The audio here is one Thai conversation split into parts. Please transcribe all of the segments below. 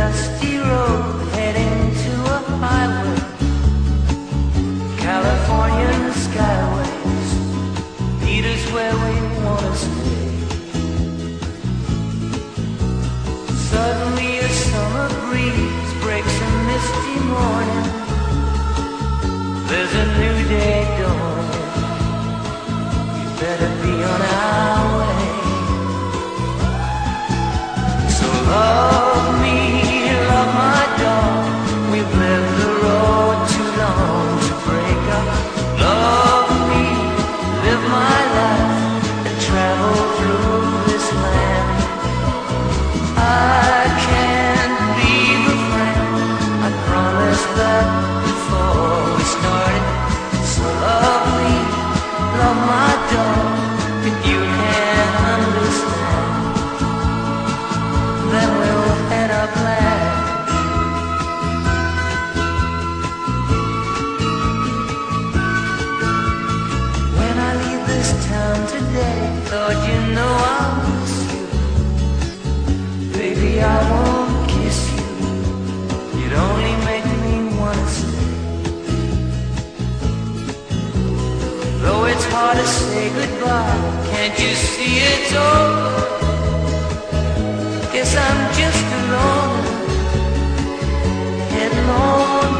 dusty road heading to a highway. Californian skyways us where we want to stay. To say goodbye, can't you see it's over? Guess I'm just alone, heading on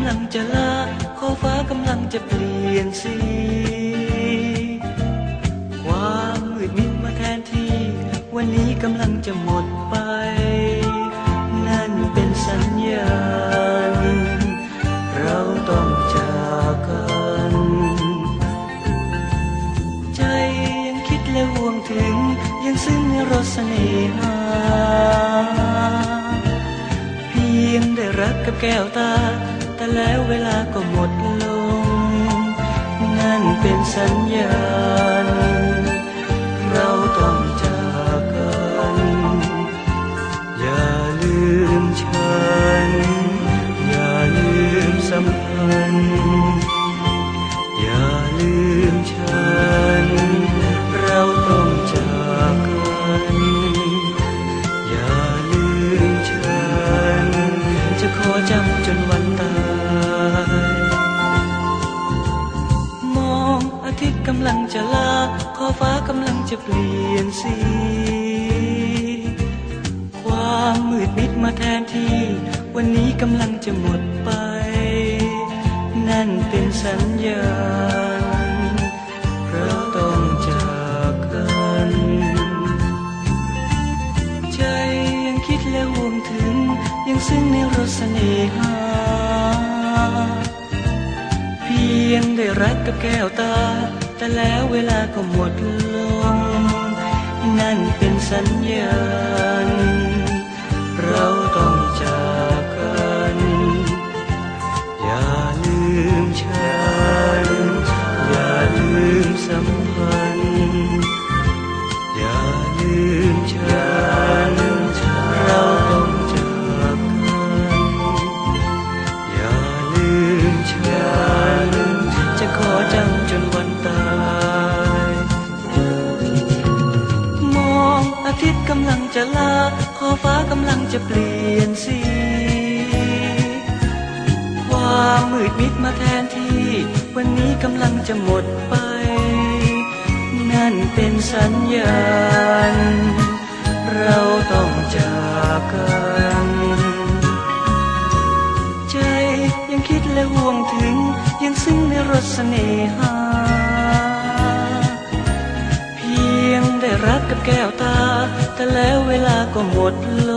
ำลังจะลาขอฟ้ากำลังจะเปลี่ยนสี ความมืดมิดมาแทนที่ วันนี้กำลังจะหมดไป นั่นเป็นสัญญาณ เราต้องจากกัน ใจยังคิดและห่วงถึง ยังซึ้งในรสเสน่หา เพียงได้รักกับแก้วตา แล้วเวลาก็หมดลง นั่นเป็นสัญญาณ เราต้องจากกัน อย่าลืมฉัน อย่าลืมสัมพันธ์อย่าลืมฉัน เราต้องจากกันอย่าลืมฉัน จะขอจำจนวันตาย กำลังจะเปลี่ยนสี ความมืดมิดมาแทนที่ วันนี้กำลังจะหมดไป นั่นเป็นสัญญาณเราต้องจากกัน ใจยังคิดและห่วงถึง ยังซึ้งในรสเสน่หาเพียงได้รักกับแก้วตา แต่แล้วเวลาก็หมดลง นั่นเป็นสัญญาณ เราต้องจาก จะลา ขอฟ้ากำลังจะเปลี่ยนสี ความมืดมิดมาแทนที่ วันนี้กำลังจะหมดไป นั่นเป็นสัญญาณ เราต้องจากกัน ใจยังคิดและห่วงถึง ยังซึ้งในรสเสน่หาเพียงได้รักกับแก้วตา แต่แล้ว เวล